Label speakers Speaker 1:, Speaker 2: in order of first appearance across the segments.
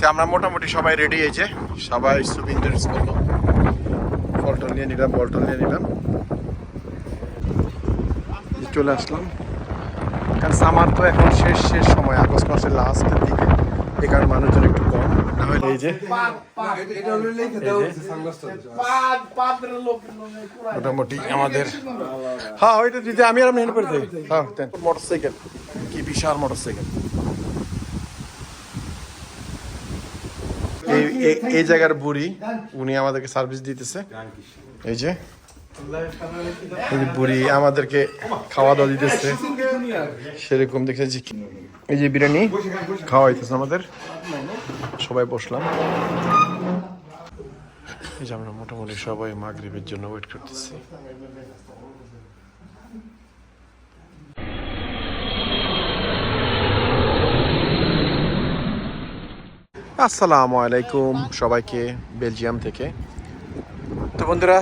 Speaker 1: তো আমরা মোটামুটি সবাই রেডি হয়েছে সবাই সুবিন্দের মতো ফলটল নিয়ে নিলাম বলটল নিয়ে নিলাম। চলে আসলাম। কারণ সামার তো এখন শেষ শেষ সময়। আগস্ট মাসের লাস্টের দিকে। এই কারণে মানুষজন একটু কম। না এই যে মোটামুটি আমাদের হ্যাঁ ওইটা দিতে আমি আর হেল্প করে দিই। হ্যাঁ মোটরসাইকেল কি বিশাল মোটরসাইকেল এই এই- এই জায়গার বুড়ি উনি আমাদেরকে সার্ভিস দিতেছে। এই যে বুড়ি আমাদেরকে খাওয়া দাওয়া দিতেছে। সেরকম দেখেছি এই যে বিরিয়ানি খাওয়া হইতেছে আমাদের। সবাই বসলাম। এই যে আমরা মোটামুটি সবাই মাগরিবের জন্য ওয়েট করতেছি। আসসালামু আলাইকুম সবাইকে বেলজিয়াম থেকে। তো বন্ধুরা,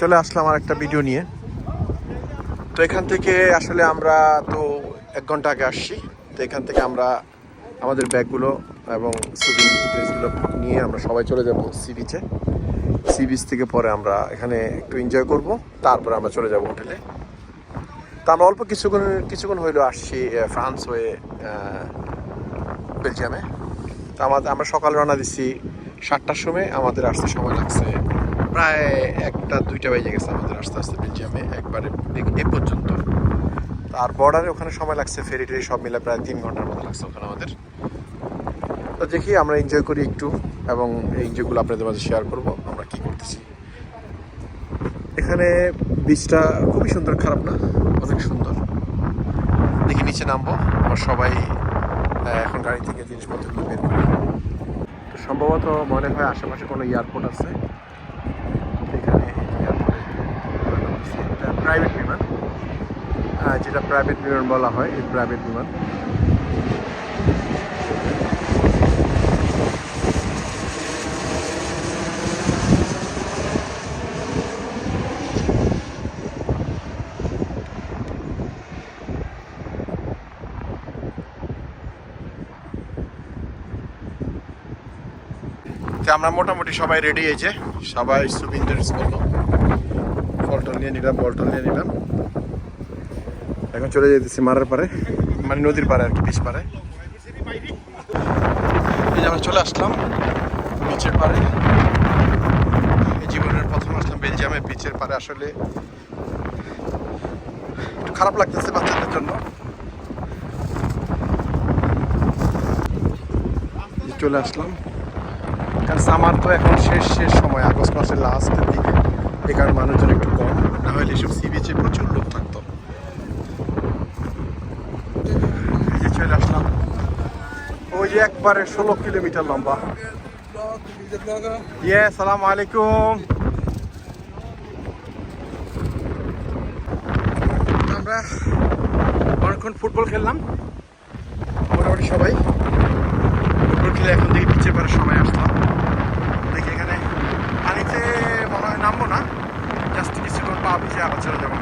Speaker 1: চলে আসলাম আর একটা ভিডিও নিয়ে। তো এখান থেকে আসলে আমরা তো এক ঘণ্টা আগে আসছি। তো এখান থেকে আমরা আমাদের ব্যাগগুলো এবং সুইমিং ড্রেসগুলো নিয়ে আমরা সবাই চলে যাব সি বিচে সি বিচ থেকে পরে আমরা এখানে একটু এনজয় করব, তারপরে আমরা চলে যাব হোটেলে। তা আমরা অল্প কিছুক্ষণ কিছুক্ষণ হইল আসছি ফ্রান্স হয়ে বেলজিয়ামে। তো আমাদের আমরা সকালে রওনা দিচ্ছি সাতটার সময়, আমাদের আসতে সময় লাগছে প্রায় একটা, দুইটা বেজে গেছে আমাদের আস্তে আস্তে বেলজিয়ামে একবারে এ- পর্যন্ত। আর বর্ডারে ওখানে সময় লাগছে, ফেরি টেরি সব মিলে প্রায় তিন ঘণ্টার মতো লাগছে ওখানে আমাদের। তো দেখি আমরা এনজয় করি একটু এবং এই এনজয়গুলো আপনাদের মাঝে শেয়ার করব, আমরা কি করতেছি। এখানে বীজটা খুবই সুন্দর, খারাপ না, অনেক সুন্দর। দেখি নিচে নামবো, আমার সবাই এখন গাড়ি থেকে জিনিসপত্রগুলো বের করি। তো সম্ভবত মনে হয় আশেপাশে কোনো এয়ারপোর্ট আছে। এখানে প্রাইভেট বিমান যেটা প্রাইভেট বিমান বলা হয়, এই প্রাইভেট বিমান। তো আমরা মোটামুটি সবাই রেডি হয়েছে সবাই সুবিন্দের মতো ফলটল নিয়ে নিলাম, বলটল নিয়ে নিলাম। এখন চলে যেতেছি মারার পারে মানে নদীর পারে আর কি, বিচ পারে। এই যে আমরা চলে আসলাম বিচের পারে। এই জীবনের প্রথম আসলাম বেলজিয়ামে, বিচের পারে আসলে একটু খারাপ লাগতেছে বাচ্চাদের জন্য। চলে আসলাম। কারণ সামার তো এখন শেষ শেষ সময়। আগস্ট মাসের লাস্টের দিকে। কারণে মানুষজন একটু কম। না হলে এসব সি বিচে প্রচুর লোক থাকতো। চলে আসলাম। ওই যে একবারে ষোলো কিলোমিটার লম্বা। ইয়ে সালাম আলাইকুম। আমরা অনেকক্ষণ ফুটবল খেললাম। মোটামুটি সবাই। ফুটবল এখন দেখি পিছিয়ে পড়ার সময় আসলাম। দেখি এখানে পানিতে মনে হয় নামবো না। জাস্ট কিছুক্ষণ পা ভিজে আবার চলে যাব।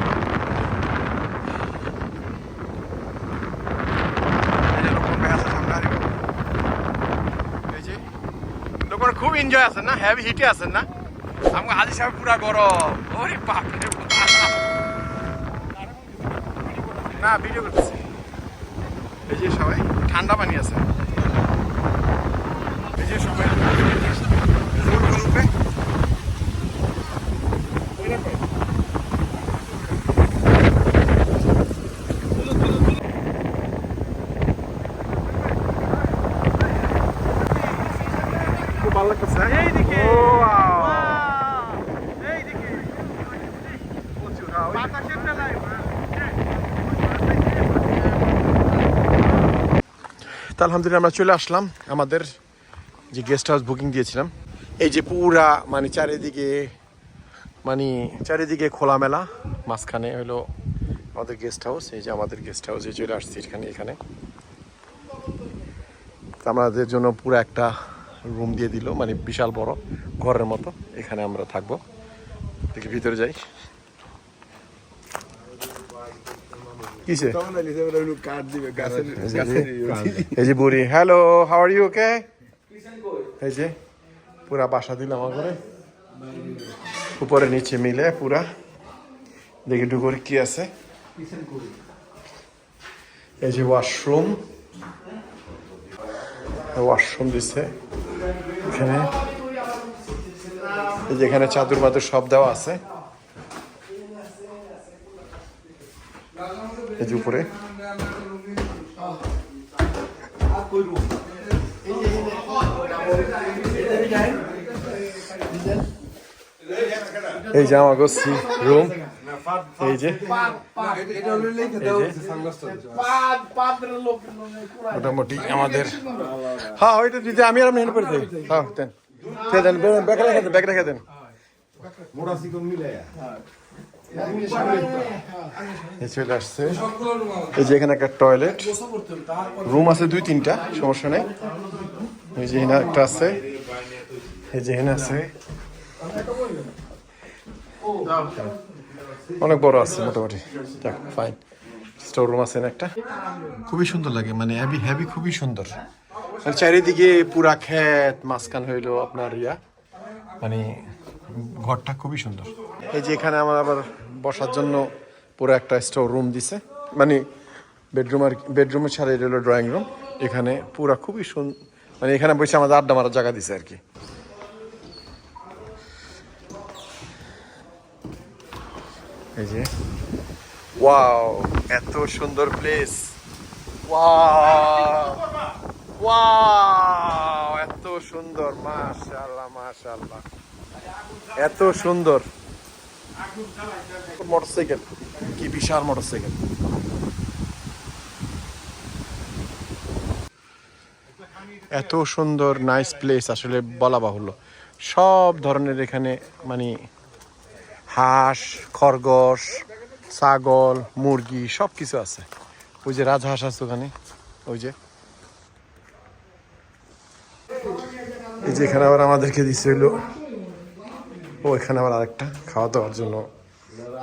Speaker 1: খুব এনজয় আছেন না? হ্যাভি হিটে আছেন না? আমাকে হাজি সাহেব পুরা গরম। ওরে বাপ। রে। না ভিডিও করতেছি। এই যে সবাই, ঠান্ডা পানি আছে। এই যে সবাই খুব ভালো লাগতেছে এইদিকে এইদিকে প্রচুর হ্যাঁ, ওই- আলহামদুলিল্লাহ আমরা চলে আসলাম আমাদের যে গেস্ট হাউস বুকিং দিয়েছিলাম এই যে পুরা মানে চারিদিকে মানে চারিদিকে খোলামেলা মাঝখানে হলো আমাদের গেস্ট হাউস এই যে আমাদের গেস্ট হাউসে চলে আসছি এখানে এখানে। আমাদের জন্য পুরো একটা রুম দিয়ে দিল মানে বিশাল বড় ঘরের মতো এখানে আমরা থাকব। দেখি ভিতরে যাই। কিসে এই যে বুড়ি। Hello how are you okay এই যে, পুরা বাসা দিলাম আমার উপরে নিচে মিলে পুরা। দেখি একটু করে কি আছে। এই যে ওয়াশরুম ওয়াশরুম দিচ্ছে এখানে। এই যে এখানে চাদর মাদুর সব দেওয়া আছে। এই যে উপরে। এই যে আমার রুম। এই যে। মোটামুটি আমাদের। হ্যাঁ ওইটা দিতে আমি আর আমি হেল্প করে দিই। হ্যাঁ দেন। দেন ব্যাগ রেখে দেন, ব্যাগ রেখে দেন। চলে আসছে। এই যে এখানে একটা টয়লেট রুম আছে দুই, তিনটা, সমস্যা নেই। এই যে এখানে একটা আছে। এই যে এখানে আছে। অনেক বড় আছে মোটামুটি। দেখ ফাইন স্টোর রুম আছে একটা? খুবই সুন্দর লাগে মানে হ্যাভি হ্যাভি খুবই সুন্দর। মানে চারিদিকে পুরা ক্ষেত মাঝখান হইল আপনার ইয়া। মানে ঘরটা খুবই সুন্দর। এই যে এখানে আমার আবার বসার জন্য পুরো একটা স্টোর রুম দিছে। মানে বেডরুম আর বেডরুমের ছাড়া এটা হলো ড্রয়িং রুম এখানে পুরা খুবই সুন মানে এখানে বসে আমাদের আড্ডা মারার জায়গা দিছে আর কি। এই যে। ওয়াও, এত সুন্দর প্লেস এত সুন্দর, মাশাআল্লাহ মাশাআল্লাহ। এত সুন্দর। মোটরসাইকেল, কি বিশাল মোটরসাইকেল। এত সুন্দর নাইস প্লেস আসলে বলা বাহুল্য। সব ধরনের এখানে মানে হাঁস খরগোশ ছাগল মুরগি সব কিছু আছে। ওই যে রাজহাঁস আছে ওখানে ওই যে। এই যে এখানে আবার আমাদেরকে দিচ্ছে হইল। ও এখানে আবার আরেকটা খাওয়া দাওয়ার জন্য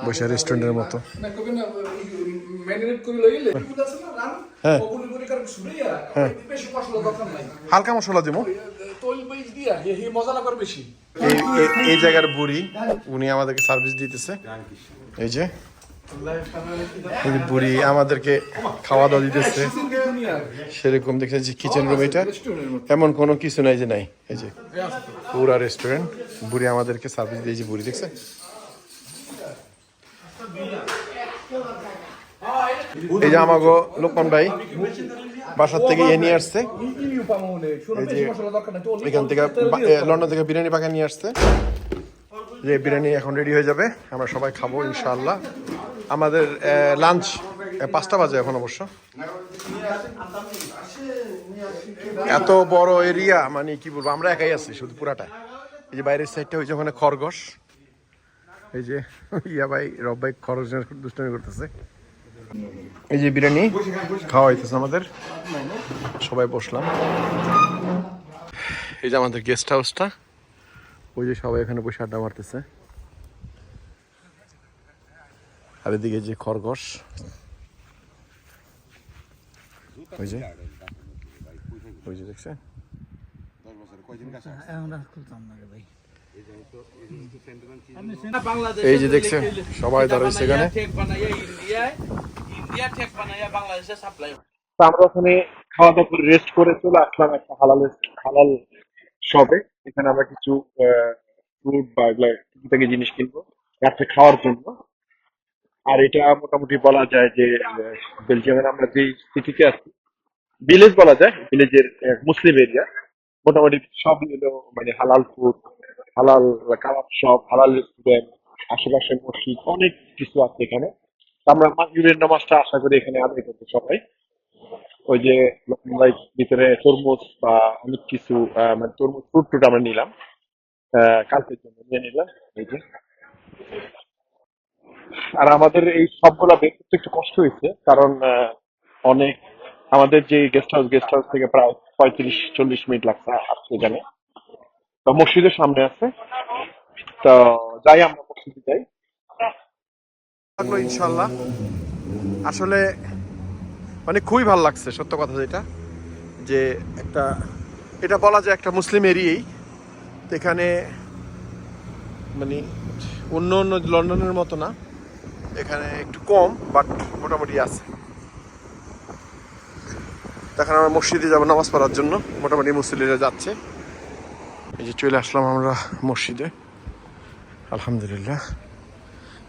Speaker 1: বসে রেস্টুরেন্টের মতো। হ্যাঁ। হ্যাঁ। হালকা মশলা দেবো। এই জায়গার বুড়ি উনি আমাদেরকে সার্ভিস দিতেছে। এই যে বুড়ি আমাদেরকে খাওয়া দাওয়া দিতেছে। সেরকম দেখছে যে কিচেন রুম এটা। এমন কোনো কিছু নাই যে নাই। এই যে পুরা রেস্টুরেন্ট বুড়ি আমাদেরকে সার্ভিস দিয়েছে বুড়ি দেখছে এই যে আমাগো লোকমান ভাই বাসার থেকে ইয়ে নিয়ে আসছে। এখান থেকে লন্ডন থেকে বিরিয়ানি পাকা নিয়ে আসছে। যে বিরিয়ানি এখন রেডি হয়ে যাবে, আমরা সবাই খাব ইনশাআল্লাহ। আমাদের লাঞ্চ পাঁচটা বাজে এখন অবশ্য। এত বড় এরিয়া মানে কি বলব, আমরা একাই আছি শুধু পুরাটা। এই যে বাইরের সাইডটা হয়েছে ওখানে খরগোশ। এই যে, ইয়া ভাই, রব ভাই খরগোশ দুষ্টামি করতেছে। এই যে বিরিয়ানি খাওয়া হইতেছে আমাদের। সবাই বসলাম। এই যে আমাদের গেস্ট হাউসটা ওই যে সবাই এখানে বসে আড্ডা মারতেছে। আর এদিকে যে খরগোশ ওই যে ওই যে দেখছে এই যে দেখছে সবাই দাঁড়াইছে এখানে। আমরা ওখানে খাওয়া দাওয়া রেস্ট করে চলে আসলাম একটা হালাল হালাল শপে এখানে আমরা কিছু ফ্রুট বা জিনিস কিনবো রাত্রে খাওয়ার জন্য। আর এটা মোটামুটি বলা যায় যে বেলজিয়ামের আমরা যে সিটিতে আছি ভিলেজ বলা যায় ভিলেজের মুসলিম এরিয়া মোটামুটি হলো মানে হালাল ফুড হালাল কাবাব শপ হালাল রেস্টুরেন্ট আশেপাশে মসজিদ, অনেক কিছু আছে এখানে। আমরা মাগরিবের নামাজটা আশা করি এখানে আদায় করতে সবাই। ওই যে ভিতরে তরমুজ বা অনেক কিছু মানে তরমুজ ফ্রুট টুট আমরা নিলাম। কালকের জন্য নিয়ে নিলাম, এই যে। আর আমাদের এই সবগুলা বের করতে একটু কষ্ট হয়েছে, কারণ অনেক, আমাদের যে গেস্ট হাউস গেস্ট হাউস থেকে প্রায় পঁয়ত্রিশ, চল্লিশ মিনিট লাগছে আসতে এখানে। তো মসজিদের সামনে আছে। তো যাই আমরা মসজিদে যাই। ইনশাল্লাহ। আসলে মানে খুবই ভালো লাগছে, সত্য কথা যেটা, যে একটা, এটা বলা যায় একটা মুসলিম এরিয়াই। তো এখানে মানে অন্য অন্য লন্ডনের মতো না, এখানে একটু কম, বাট মোটামুটি আছে। এখন আমরা মসজিদে যাব নামাজ পড়ার জন্য, মোটামুটি মুসলিমরা যাচ্ছে। এই যে চলে আসলাম আমরা মসজিদে। আলহামদুলিল্লাহ।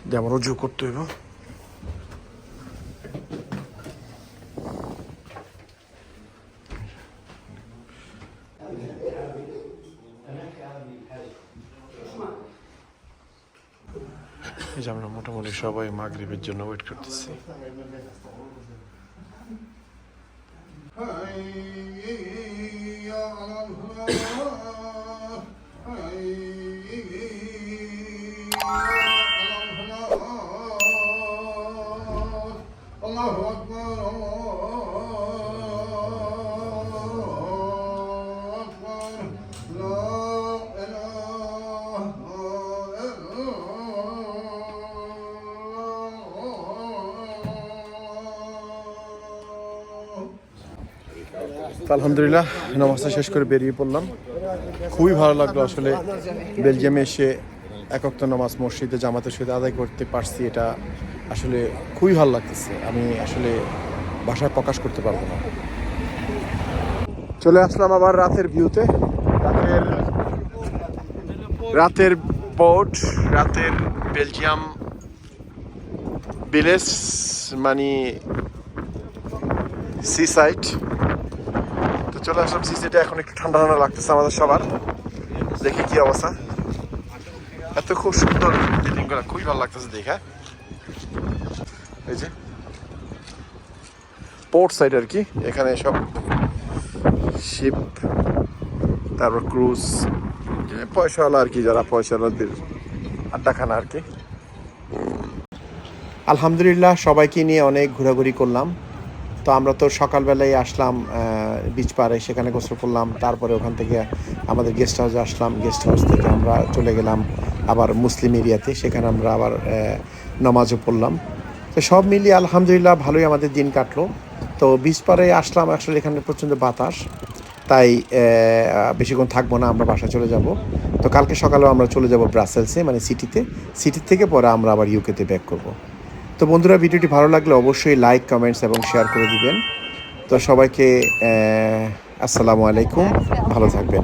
Speaker 1: যে আমার রুজু করতে হইব। এই যে আমরা মোটামুটি সবাই মাগরিবের জন্য ওয়েট করতেছি। আলহামদুলিল্লাহ, নামাজটা শেষ করে বেরিয়ে পড়লাম। খুবই ভালো লাগল আসলে বেলজিয়ামে এসে একক নামাজ মসজিদে জামাতের সাথে আদায় করতে পারছি, এটা আসলে খুবই ভালো লাগতেছে। আমি আসলে ভাষায় প্রকাশ করতে পারব না। চলে আসলাম আবার রাতের ভিউতে রাতের রাতের বোট রাতের বেলজিয়াম ভিলেজ মানে সি সাইড চলে আসলাম সি এখন একটু ঠান্ডা ঠান্ডা লাগতেছে আমাদের সবার। দেখি কি অবস্থা। এত খুব সুন্দর বিল্ডিংগুলো, খুবই ভালো লাগতেছে দেখে। এই যে। পোর্ট সাইড আর কি, এখানে সব শিপ তারপর ক্রুজ পয়সাওয়ালা আর কি, যারা পয়সাওয়ালাদের আড্ডাখানা আর কি। আলহামদুলিল্লাহ, সবাইকে নিয়ে অনেক ঘোরাঘুরি করলাম। তো আমরা তো সকালবেলায় আসলাম বিচ সেখানে গোসল করলাম, তারপরে ওখান থেকে আমাদের গেস্ট হাউসে আসলাম গেস্ট হাউস থেকে আমরা চলে গেলাম আবার মুসলিম এরিয়াতে, সেখানে আমরা আবার নমাজও পড়লাম। তো সব মিলিয়ে আলহামদুলিল্লাহ ভালোই আমাদের দিন কাটলো। তো বিচ পাড়ে আসলাম, আসলে এখানে প্রচণ্ড বাতাস, তাই বেশিক্ষণ থাকব না, আমরা বাসায় চলে যাব। তো কালকে সকালেও আমরা চলে যাব ব্রাসেলসে মানে সিটিতে। সিটি থেকে পরে আমরা আবার ইউকেতে ব্যাক করব। তো বন্ধুরা, ভিডিওটি ভালো লাগলে অবশ্যই লাইক কমেন্টস এবং শেয়ার করে দিবেন। তো সবাইকে আসসালামু আলাইকুম। ভালো থাকবেন।